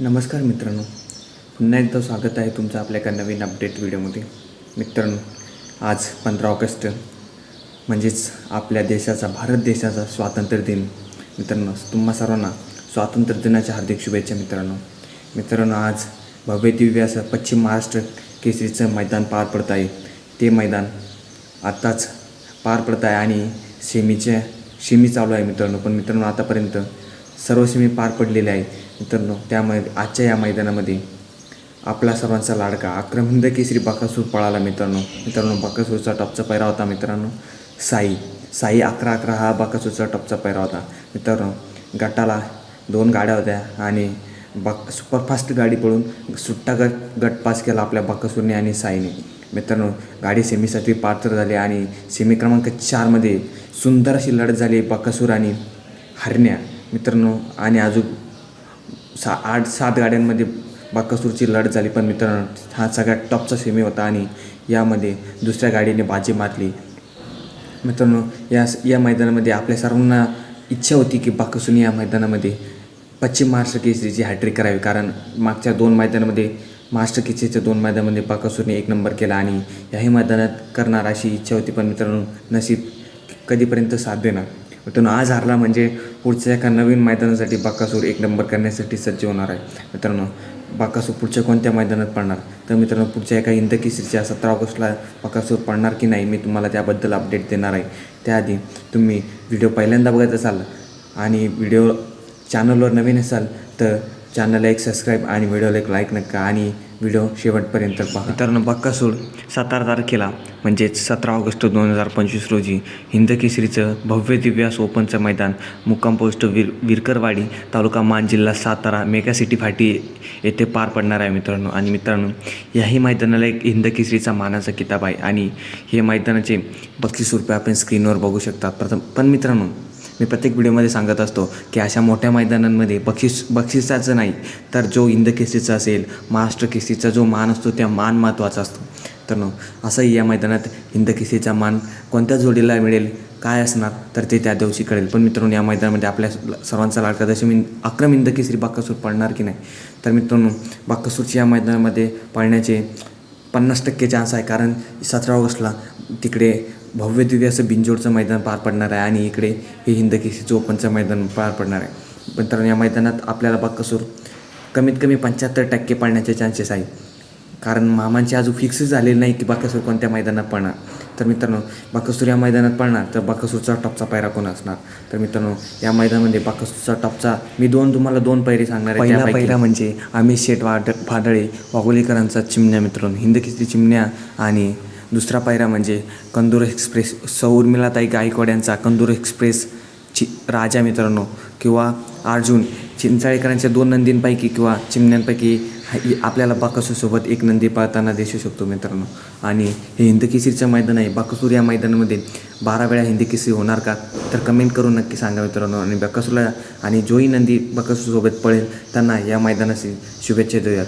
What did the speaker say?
नमस्कार मित्रांनो. पुन्हा एकदा स्वागत आहे तुमचं आपल्या एका नवीन अपडेट व्हिडिओमध्ये मित्रांनो आज पंधरा ऑगस्ट म्हणजेच आपल्या देशाचा भारत देशाचा स्वातंत्र्य दिन. मित्रांनो तुम्हा सर्वांना स्वातंत्र्य दिनाच्या हार्दिक शुभेच्छा मित्रांनो. मित्रांनो आज भव्य दिव्य असं पश्चिम महाराष्ट्र केसरीचं मैदान पार पडत आहे. ते मैदान आत्ताच पार पडत आहे आणि सेमीच्या सेमी चालू आहे मित्रांनो. पण मित्रांनो आतापर्यंत सर्व सेमी पार पडलेले आहे मित्रांनो त्यामुळे आजच्या या मैदानामध्ये आपला सर्वांचा लाडका आक्रमहिंद केसरी बाकासूर पळाला मित्रांनो. मित्रांनो बाकासूरचा टॉपचा पैरा होता मित्रांनो. साई साई अकरा अकरा हा बाकासूरचा टॉपचा पैरा होता. मित्रांनो गटाला दोन गाड्या होत्या आणि बाक सुपरफास्ट गाडी पळून सुट्टा गट गट पास केला आपल्या बाकासूरने आणि साईने. मित्रांनो गाडी सेमीसाठी पात्र झाली आणि सेमी क्रमांक चारमध्ये सुंदर अशी लढत झाली बाकासूर आणि हरण्या. मित्रांनो आणि अजून सा आठ सात गाड्यांमध्ये बाकासूरची लढत झाली पण मित्रांनो हा सगळ्यात टॉपचा सेमी होता आणि यामध्ये दुसऱ्या गाडीने बाजी मारली. मित्रांनो या या मैदानामध्ये आपल्या सर्वांना इच्छा होती की बाकासूरने या मैदानामध्ये पश्चिम महाराष्ट्र केसरीची हॅट्रिक करावी कारण मागच्या दोन मैदानामध्ये महाराष्ट्र केसरीच्या दोन मैदानामध्ये बाकासूरने एक नंबर केला आणि याही मैदानात करणार अशी इच्छा होती पण मित्रांनो नशीब कधीपर्यंत साथ देणार मित्रांनो आज हारला म्हणजे पुढच्या एका नवीन मैदानासाठी बाकासूर एक नंबर करण्यासाठी सज्ज होणार आहे. मित्रांनो बाकासूर पुढच्या कोणत्या मैदानात पडणार? तर मित्रांनो पुढच्या एका इंद सतरा ऑगस्टला बाकासूर पडणार की नाही मी तुम्हाला त्याबद्दल अपडेट देणार आहे. त्याआधी तुम्ही व्हिडिओ पहिल्यांदा बघत असाल आणि व्हिडिओ चॅनलवर नवीन असाल तर चॅनलला एक सबस्क्राईब आणि व्हिडिओला एक लाईक नका आणि व्हिडिओ शेवटपर्यंत पहा. मित्रांनो बक्कासूर सतरा तारखेला म्हणजेच सतरा ऑगस्ट दोन हजार पंचवीस रोजी हिंद केसरीचं भव्य दिव्यास ओपनचं मैदान मुक्काम पोस्ट वीर विरकरवाडी तालुका मान जिल्हा सातारा मेगा सिटी फाटी येथे पार पडणार आहे मित्रांनो. आणि मित्रांनो याही मैदानाला एक हिंद केसरीचा मानाचा किताब आहे. आणि हे मैदानाचे बक्षीस रुपये आपण स्क्रीनवर बघू शकता. प्रथम पण मित्रांनो मी प्रत्येक व्हिडिओमध्ये सांगत असतो की अशा मोठ्या मैदानांमध्ये बक्षीस बक्षिसाचं नाही तर जो इंद असेल महाराष्ट्र केसीचा जो मान असतो त्या मान महत्त्वाचा असतो. तर न असंही या मैदानात हिंद मान कोणत्या जोडीला मिळेल काय असणार तर ते त्या दिवशी कळेल. पण मित्रांनो या मैदानामध्ये आपल्या सर्वांचा लाडका जसे मी अक्रम हिंद केसरी बाक्कासूर पडणार की नाही? तर मित्रांनो बाक्कासूरच्या या मैदानामध्ये पळण्याचे पन्नास टक्के चान्स आहे. कारण सतरा ऑगस्टला तिकडे भव्य दिव्य असं बिंजोडचं मैदान पार पडणार आहे आणि इकडे हे हिंद केसरीचं ओपनचं मैदान पार पडणार आहे. पण या मैदानात आपल्याला बाक्कासूर कमीत कमी पंच्याहत्तर टक्के पडण्याचे चान्सेस आहे कारण मामांचे अजून फिक्स झालेलं नाही की बाकासूर कोणत्या मैदानात पडणार तर मित्रांनो बाकासूर या मैदानात पडणार तर बाकासूरचा टॉपचा पायरा कोण असणार? तर मित्रांनो या मैदानामध्ये बाकासूरचा टॉपचा मी दोन तुम्हाला दोन पैरे सांगणार आहे पहिला पहिला म्हणजे अमित शेठ वाड फाडळे वाघोलीकरांचा चिमण्या मित्रांनो हिंद किस्ती चिमण्या आणि दुसरा पायरा म्हणजे कंदूर एक्सप्रेस सौ उर्मिलाताई गायकवाड यांचा कंदूर एक्सप्रेस चि राजा मित्रांनो किंवा अर्जुन चिंचाळेकरांच्या दोन नंदींपैकी किंवा चिमण्यांपैकी आपल्याला बाकसूसोबत एक नंदी पाळताना दिसू शकतो मित्रांनो. आणि हे हिंदकेसरीचं मैदान आहे. बाकसूर या मैदानामध्ये बारा वेळा हिंदकेसरी होणार का? तर कमेंट करून नक्की सांगा मित्रांनो. आणि बाकासूरला आणि जोही नंदी बाकासूरसोबत पळेल त्यांना या मैदानाची शुभेच्छा देऊयात.